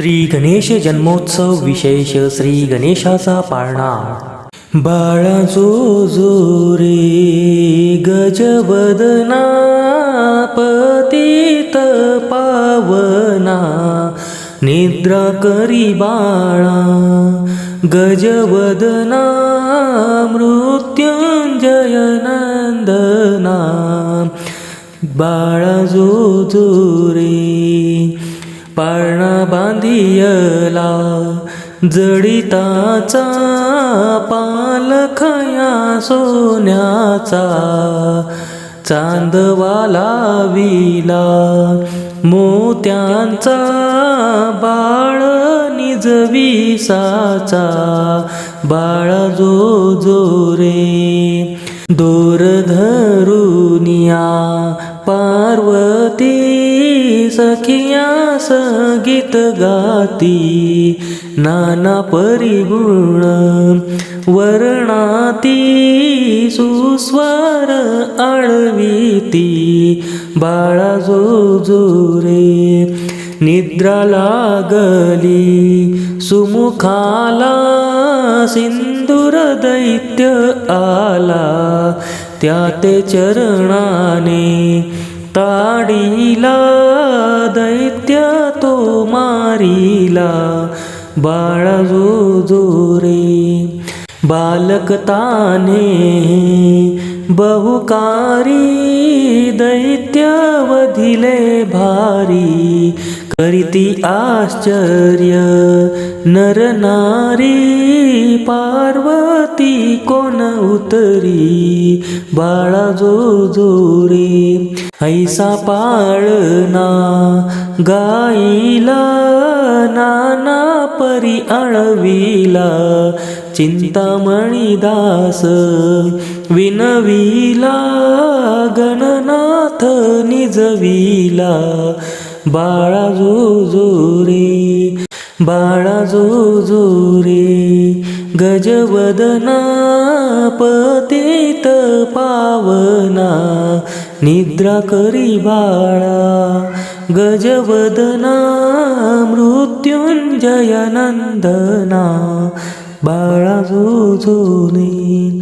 श्री गणेश जन्मोत्सव विशेष श्री गणेशाचा पाळणा. बाळा जो जो रे गजवदना पतित पावना. निद्रा करी बाळा गजवदना मृत्युंजय नंदना बाळा जो जो रे पाळणा बांधियला जडिताचा पालखया सोन्याचा चांदवाला विला मोत्यांचा बाळ निजविसाचा बाळा जो जो रे. दोर सखिया पार्वती सखिया संगीत गाती नाना परिगुण वर्णाती सुस्वर आळवीती बाळा जो जो रे निद्रा लागली सुमुखाला सिंदूर दैत्य आला त्या ते चरणाने ताडीला दैत्य तो मारिला बाळा जो जो रे बालकताने बहुकारी दैत्य वधिले भारी करीती आश्चर्य. नर नारी पार्वती कोण उतरी? बाळा जो जो रे ऐसा पाळना गाईला नाना परी अळविला चिंतामणी दास विनविला गणनाथ निजविला. बाळा जो जो रे बाळा जो जो रे गजवदना पतित पावना निद्रा करी बाळा गजवदना मृत्युंजय नंदना बाळा जो जो रे